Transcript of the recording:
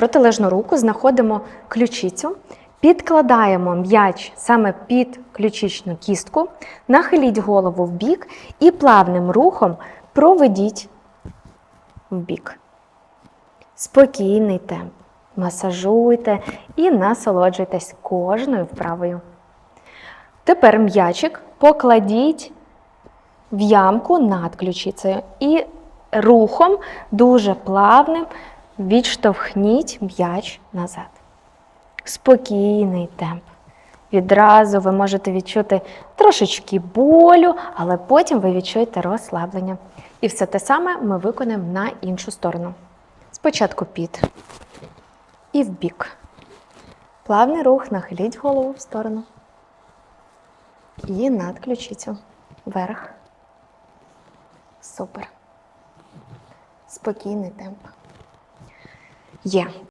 протилежну руку, знаходимо ключицю, підкладаємо м'яч саме під ключичну кістку, нахиліть голову в бік і плавним рухом проведіть в бік. Спокійний темп. Масажуйте і насолоджуйтесь кожною вправою. Тепер м'ячик покладіть в ямку над ключицею і рухом дуже плавним відштовхніть м'яч назад. Спокійний темп. Відразу ви можете відчути трошечки болю, але потім ви відчуєте розслаблення. І все те саме ми виконаємо на іншу сторону. Спочатку під і в бік. Плавний рух, нахиліть голову в сторону. І над ключицю. Вверх. Супер. Спокійний темп. Yeah.